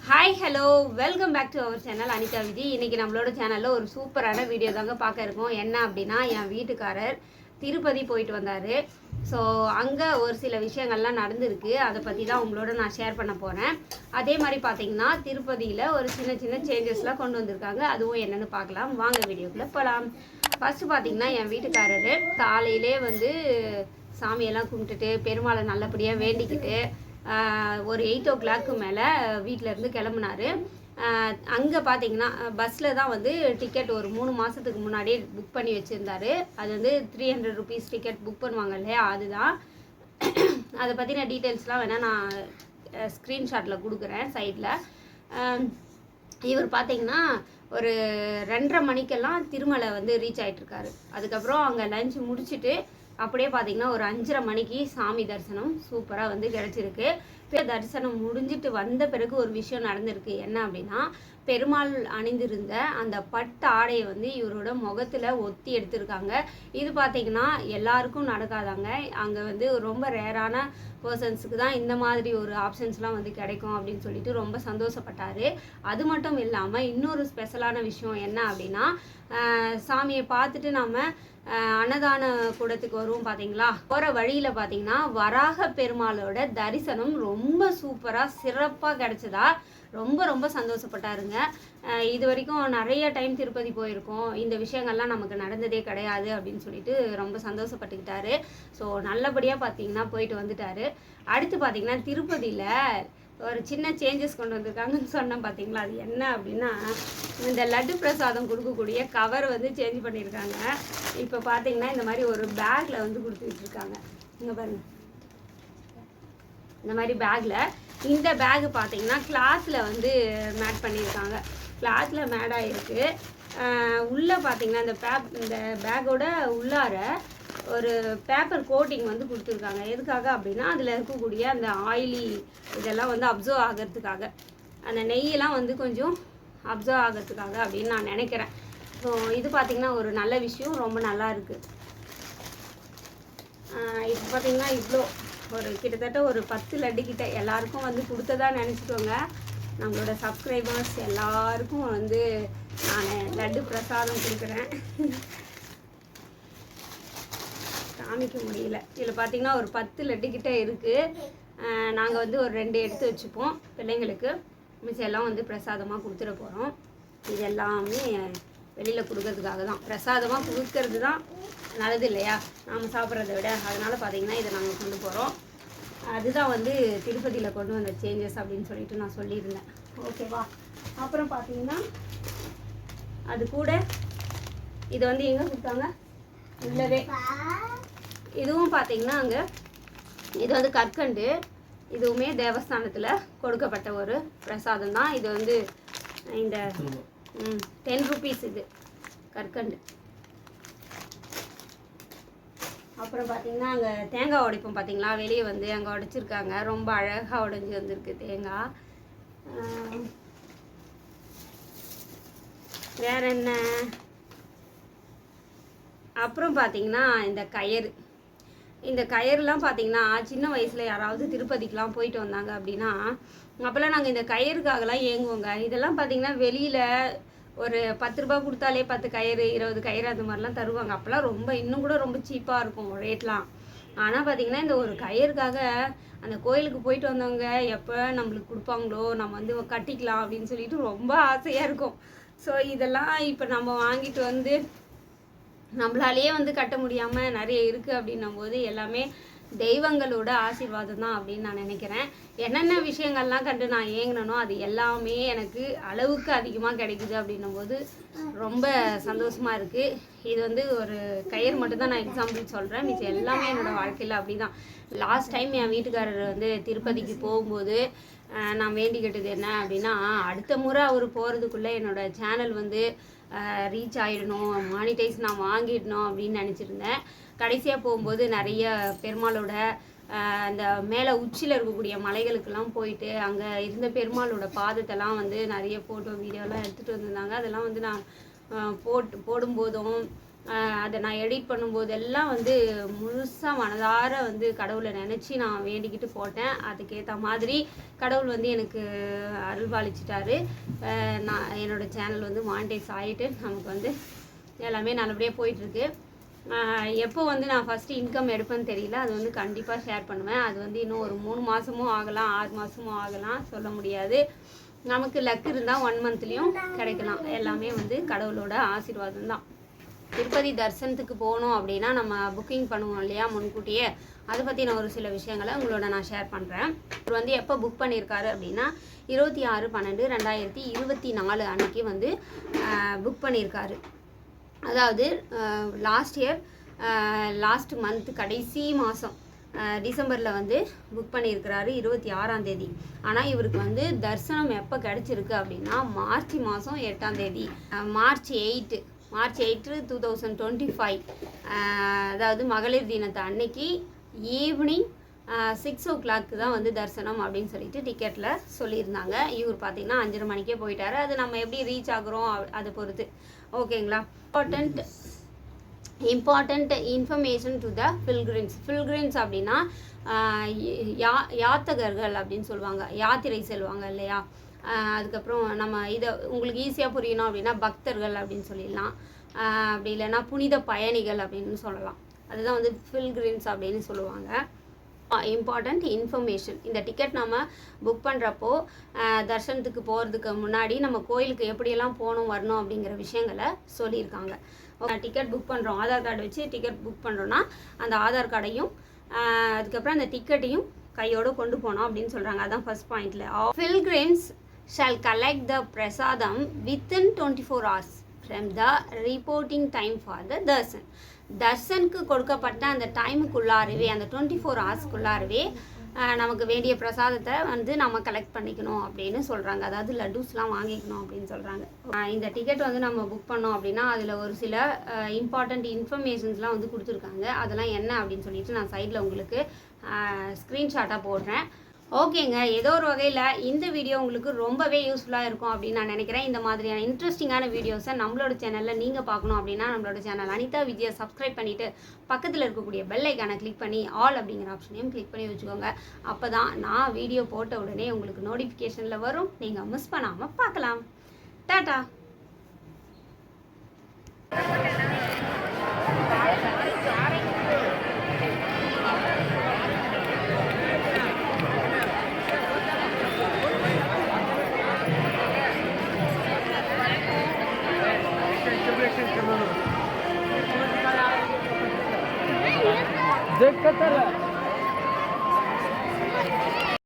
Hi hello welcome back to our channel Anitha Viji இன்றைக்கி நம்மளோட சேனலில் ஒரு சூப்பரான வீடியோ தாங்க பார்க்க இருக்கோம். என்ன அப்படின்னா என் வீட்டுக்காரர் திருப்பதி போயிட்டு வந்தார். ஸோ அங்கே ஒரு சில விஷயங்கள்லாம் நடந்திருக்கு. அதை பற்றி தான் உங்களோட நான் ஷேர் பண்ண போகிறேன் அதே மாதிரி பார்த்தீங்கன்னா திருப்பதியில் ஒரு சின்ன சின்ன சேஞ்சஸ்லாம் கொண்டு வந்திருக்காங்க. அதுவும் என்னென்னு பார்க்கலாம். வாங்க வீடியோக்குள்ளே போகலாம் ஃபஸ்ட்டு பார்த்தீங்கன்னா என் வீட்டுக்காரர் காலையிலே வந்து சாமியெல்லாம் கும்பிட்டுட்டு பெருமாளை நல்லபடியாக வேண்டிக்கிட்டு ஒரு எயிட் ஓ கிளாக்கு மேலே வீட்டிலேருந்து கிளம்புனாரு. அங்கே பார்த்தீங்கன்னா பஸ்ஸில் தான் வந்து டிக்கெட் ஒரு மூணு மாதத்துக்கு முன்னாடியே புக் பண்ணி வச்சுருந்தாரு. அது வந்து three hundred rupees ticket book பண்ணுவாங்க இல்லையா அதுதான். அதை பற்றின டீட்டெயில்ஸ்லாம் வேணால் நான் ஸ்க்ரீன்ஷாட்டில் கொடுக்குறேன் சைடில் இவர் பார்த்தீங்கன்னா ஒரு ரெண்டரை மணிக்கெல்லாம் திருமலை வந்து ரீச் ஆகிட்டுருக்காரு அதுக்கப்புறம் அங்கே லஞ்ச் முடிச்சுட்டு அப்படியே பார்த்தீங்கன்னா ஒரு அஞ்சரை மணிக்கு சாமி தரிசனம் சூப்பராக வந்து கிடச்சிருக்கு. தரிசனம் முடிஞ்சிட்டு வந்த பிறகு ஒரு விஷயம் நடந்திருக்கு. என்ன அப்படின்னா பெருமாள் அணிந்திருந்த அந்த பட்டு ஆடையை வந்து இவரோட முகத்தில் ஒத்தி எடுத்திருக்காங்க. இது பார்த்தீங்கன்னா எல்லாருக்கும் நடக்காதாங்க. அங்கே வந்து ரொம்ப ரேரான பர்சன்ஸுக்கு தான் இந்த மாதிரி ஒரு ஆப்ஷன்ஸ்லாம் வந்து கிடைக்கும் அப்படின்னு சொல்லிட்டு ரொம்ப சந்தோஷப்பட்டார். அது மட்டும் இல்லாமல் இன்னொரு ஸ்பெஷலான விஷயம் என்ன அப்படின்னா சாமியை பார்த்துட்டு நாம் அன்னதான கூடத்துக்கு வருவோம் பார்த்தீங்களா போகிற வழியில் பார்த்தீங்கன்னா வராக பெருமாளோட தரிசனம் ரொம்ப ரொம்ப சூப்பராக சிறப்பாக கிடச்சதா? ரொம்ப ரொம்ப சந்தோஷப்பட்டாருங்க. இது வரைக்கும் நிறைய டைம் திருப்பதி போயிருக்கோம். இந்த விஷயங்கள்லாம் நமக்கு நடந்ததே கிடையாது அப்படின்னு சொல்லிட்டு ரொம்ப சந்தோஷப்பட்டுக்கிட்டாரு. ஸோ நல்லபடியாக பார்த்தீங்கன்னா போயிட்டு வந்துட்டாரு. அடுத்து பார்த்தீங்கன்னா திருப்பதியில் ஒரு சின்ன சேஞ்சஸ் கொண்டு வந்திருக்காங்கன்னு சொன்னேன் பார்த்தீங்களா? அது என்ன அப்படின்னா இந்த லட்டு பிரசாதம் கொடுக்கக்கூடிய கவர் வந்து சேஞ்ச் பண்ணியிருக்காங்க. இப்போ பார்த்தீங்கன்னா இந்த மாதிரி ஒரு பேக்கில் வந்து கொடுத்துட்ருக்காங்க இங்கே பாருங்கள் இந்த மாதிரி பேக்கில் இந்த பேகு பார்த்தீங்கன்னா கிளாஸில் வந்து மேட் பண்ணியிருக்காங்க. கிளாத்தில் மேட் ஆகிருக்கு உள்ளே பார்த்தீங்கன்னா இந்த பேப் இந்த பேக்கோட உள்ளார ஒரு பேப்பர் கோட்டிங் வந்து கொடுத்துருக்காங்க. எதுக்காக அப்படின்னா அதில் இருக்கக்கூடிய அந்த ஆயிலி இதெல்லாம் வந்து அப்சர்வ் ஆகிறதுக்காக. அந்த நெய்யெல்லாம் வந்து கொஞ்சம் அப்சர்வ் ஆகிறதுக்காக அப்படின்னு நான் நினைக்கிறேன். ஸோ இது பார்த்திங்கன்னா ஒரு நல்ல விஷயம். ரொம்ப நல்லா இருக்குது இப்போ பார்த்திங்கன்னா இவ்வளோ ஒரு கிட்டத்தட்ட ஒரு பத்து லட்டு கிட்ட எல்லாருக்கும் வந்து கொடுத்ததா நினச்சிக்கோங்க. நம்மளோட சப்ஸ்கிரைபர்ஸ் எல்லாருக்கும் வந்து நான் லட்டு பிரசாதம் கொடுக்குறேன். காமிக்க முடியல. இதில் பார்த்தீங்கன்னா ஒரு பத்து லட்டு கிட்ட இருக்குது நாங்கள் வந்து ஒரு ரெண்டு எடுத்து வச்சுப்போம் பிள்ளைங்களுக்கு. மிச்சம் எல்லாம் வந்து பிரசாதமாக கொடுத்துட போகிறோம் இது எல்லாமே வெளியில் கொடுக்கறதுக்காக தான். பிரசாதமாக கொடுக்கறது தான் நல்லது இல்லையா? நாம் சாப்பிட்றத விட. அதனால் பார்த்தீங்கன்னா இதை நாங்கள் கொண்டு போகிறோம் அதுதான் வந்து திருப்பதியில் கொண்டு வந்த சேஞ்சஸ் அப்படின்னு சொல்லிட்டு நான் சொல்லியிருந்தேன். ஓகேவா அப்புறம் பார்த்தீங்கன்னா அது கூட இது வந்து எங்கே கொடுத்தாங்க? உள்ளவே. இதுவும் பார்த்தீங்கன்னா அங்கே இது வந்து கற்கண்டு. இதுவுமே தேவஸ்தானத்தில் கொடுக்கப்பட்ட ஒரு பிரசாதம் தான். இது வந்து இந்த ம் டென் ருபீஸ் இது. கற்கண்டு. அப்புறம் பார்த்தீங்கன்னா அங்கே தேங்காய் உடைப்போம் பார்த்தீங்களா வெளியே வந்து அங்கே உடைச்சிருக்காங்க. ரொம்ப அழகாக உடைஞ்சி வந்திருக்கு தேங்காய். வேறு வேற என்ன? அப்புறம் பார்த்தீங்கன்னா இந்த கயிறு. இந்த கயிறுலாம் பார்த்தீங்கன்னா சின்ன வயசில் யாராவது திருப்பதிக்கெலாம் போயிட்டு வந்தாங்க அப்படின்னா அப்போல்லாம் நாங்கள் இந்த கயிறுக்காகலாம் ஏங்குவோங்க. இதெல்லாம் பார்த்தீங்கன்னா வெளியில் ஒரு பத்து ரூபா கொடுத்தாலே பத்து கயிறு இருபது கயிறு அது மாதிரிலாம் தருவாங்க. அப்போல்லாம் ரொம்ப இன்னும் கூட ரொம்ப சீப்பாக இருக்கும் ரேட்லாம் ஆனால் பார்த்தீங்கன்னா இந்த ஒரு கயிறுக்காக அந்த கோயிலுக்கு போயிட்டு வந்தவங்க எப்போ நம்மளுக்கு கொடுப்பாங்களோ நம்ம வந்து கட்டிக்கலாம் அப்படின்னு சொல்லிட்டு ரொம்ப ஆசையாக இருக்கும். ஸோ இதெல்லாம் இப்போ நம்ம வாங்கிட்டு வந்து நம்மளாலேயே வந்து கட்ட முடியாமல் நிறைய இருக்குது அப்படின்னும் போது எல்லாமே தெய்வங்களோட ஆசீர்வாதம் தான் அப்படின்னு நான் நினைக்கிறேன். என்னென்ன விஷயங்கள்லாம் கண்டு நான் ஏங்கினனோ அது எல்லாமே எனக்கு அளவுக்கு அதிகமாக கிடைக்குது அப்படின்னும் போது ரொம்ப சந்தோஷமாக இருக்குது இது வந்து ஒரு கயிறு மட்டும்தான் நான் எக்ஸாம்பிள் சொல்கிறேன் மிச்சம் எல்லாமே என்னோடய வாழ்க்கையில் அப்படி தான் லாஸ்ட் டைம் என் வீட்டுக்காரர் வந்து திருப்பதிக்கு போகும்போது நான் வேண்டிக்கிட்டது என்ன அப்படின்னா அடுத்த முறை அவர் போகிறதுக்குள்ளே என்னோடய சேனல் வந்து ரீச் ஆகிடணும் மானிட்டைஸ் நான் வாங்கிடணும் அப்படின்னு நினச்சிருந்தேன். கடைசியாக போகும்போது நிறைய பெருமாளோட அந்த மேலே உச்சியில் இருக்கக்கூடிய மலைகளுக்கெல்லாம் போயிட்டு அங்கே இருந்த பெருமாளோட பாதத்தெல்லாம் வந்து நிறைய ஃபோட்டோ வீடியோலாம் எடுத்துகிட்டு வந்திருந்தாங்க. அதெல்லாம் வந்து நான் போட்டு போடும்போதும் அதை நான் எடிட் பண்ணும்போதெல்லாம் வந்து முழுசாக மனதார வந்து கடவுளை நினச்சி நான் வேண்டிக்கிட்டு போட்டேன். அதுக்கேற்ற மாதிரி கடவுள் வந்து எனக்கு அருள்பாலிச்சிட்டாரு நான் என்னோடய சேனல் வந்து மானிட்டைஸ் ஆகிட்டு நமக்கு வந்து எல்லாமே நல்லபடியாக போயிட்டுருக்கு. எப்போ வந்து நான் ஃபஸ்ட்டு இன்கம் எடுப்பேன்னு தெரியல. அது வந்து கண்டிப்பாக ஷேர் பண்ணுவேன். அது வந்து இன்னும் ஒரு மூணு மாதமும் ஆகலாம் ஆறு மாதமும் ஆகலாம் சொல்ல முடியாது. நமக்கு லக் இருந்தால் ஒன் மந்த்லேயும் கிடைக்கலாம். எல்லாமே வந்து கடவுளோட ஆசீர்வாதம் தான். திருப்பதி தரிசனத்துக்கு போகணும் அப்படின்னா நம்ம புக்கிங் பண்ணுவோம் இல்லையா முன்கூட்டியே? அதை பற்றின ஒரு சில விஷயங்களை உங்களோட நான் ஷேர் பண்ணுறேன் இவர் வந்து எப்போ புக் பண்ணியிருக்காரு அப்படின்னா இருபத்தி ஆறு பன்னெண்டு ரெண்டாயிரத்தி இருபத்தி நாலு அன்னைக்கு வந்து புக் பண்ணியிருக்காரு அதாவது லாஸ்ட் இயர் லாஸ்ட் மந்த் கடைசி மாதம் டிசம்பரில் வந்து புக் பண்ணியிருக்கிறாரு இருபத்தி ஆறாம் தேதி. ஆனால் இவருக்கு வந்து தரிசனம் எப்போ கிடச்சிருக்கு அப்படின்னா மார்ச் மாதம் எட்டாம் தேதி. March eight March eight two thousand twenty five அதாவது மகளிர் தினத்தை அன்னைக்கு ஈவினிங் சிக்ஸ் ஓ கிளாக்கு தான் வந்து தரிசனம் அப்படின்னு சொல்லிட்டு டிக்கெட்டில் சொல்லியிருந்தாங்க. இவர் பார்த்தீங்கன்னா அஞ்சரை மணிக்கே போயிட்டாரு. அது நம்ம எப்படி ரீச் ஆகுறோம் அதை பொறுத்து. ஓகேங்களா important important information to the pilgrims pilgrims அப்படின்னா யா யாத்தகர்கள் அப்படின்னு சொல்லுவாங்க. யாத்திரை செல்வாங்க இல்லையா? அதுக்கப்புறம் நம்ம இதை உங்களுக்கு ஈஸியாக புரியணும் அப்படின்னா பக்தர்கள் அப்படின்னு சொல்லிடலாம். அப்படி இல்லைன்னா புனித பயணிகள் அப்படின்னு சொல்லலாம். அதுதான் வந்து ஃபில்கிரின்ஸ் அப்படின்னு சொல்லுவாங்க. இம்பார்ட்டண்ட் இன்ஃபர்மேஷன் இந்த டிக்கெட் நம்ம புக் பண்ணுறப்போ தர்ஷனத்துக்கு போகிறதுக்கு முன்னாடி நம்ம கோயிலுக்கு எப்படியெல்லாம் போகணும் வரணும் அப்படிங்கிற விஷயங்களை சொல்லியிருக்காங்க. டிக்கெட் புக் பண்ணுறோம் ஆதார் கார்டு வச்சு டிக்கெட் புக் பண்ணுறோன்னா அந்த ஆதார் கார்டையும் அதுக்கப்புறம் அந்த டிக்கெட்டையும் கையோடு கொண்டு போனோம் அப்படின்னு சொல்கிறாங்க அதான் ஃபர்ஸ்ட் பாயிண்டில் Pilgrims shall collect the prasadam within twenty four hours from the reporting time for the darshan தர்சனுக்கு கொடுக்கப்பட்ட அந்த டைமுக்குள்ளாரவே அந்த டுவெண்ட்டி ஃபோர் ஹவர்ஸ்க்குள்ளாரவே நமக்கு வேண்டிய பிரசாதத்தை வந்து நம்ம கலெக்ட் பண்ணிக்கணும் அப்படின்னு சொல்கிறாங்க அதாவது லட்டூஸ்லாம் வாங்கிக்கணும் அப்படின்னு சொல்கிறாங்க இந்த டிக்கெட் வந்து நம்ம புக் பண்ணோம் அப்படின்னா அதில் ஒரு சில இம்பார்ட்டண்ட் இன்ஃபர்மேஷன்ஸ்லாம் வந்து கொடுத்துருக்காங்க. அதெல்லாம் என்ன அப்படின்னு சொல்லிட்டு நான் சைடில் உங்களுக்கு ஸ்க்ரீன்ஷாட்டாக போடுறேன். ஓகேங்க. ஏதோ ஒரு வகையில் இந்த வீடியோ உங்களுக்கு ரொம்பவே யூஸ்ஃபுல்லாக இருக்கும் அப்படின்னு நான் நினைக்கிறேன். இந்த மாதிரியான இன்ட்ரெஸ்டிங்கான வீடியோஸை நம்மளோட சேனலில் நீங்கள் பார்க்கணும் அப்படின்னா நம்மளோட சேனல் அனிதா விஜயை சப்ஸ்கிரைப் பண்ணிவிட்டு பக்கத்தில் இருக்கக்கூடிய பெல்லைக்கான கிளிக் பண்ணி ஆல் அப்படிங்கிற ஆப்ஷனையும் கிளிக் பண்ணி வச்சுக்கோங்க. அப்போ தான் நான் வீடியோ போட்ட உடனே உங்களுக்கு நோட்டிஃபிகேஷனில் வரும். நீங்கள் மிஸ் பண்ணாமல் பார்க்கலாம். டாட்டா. कर रहा है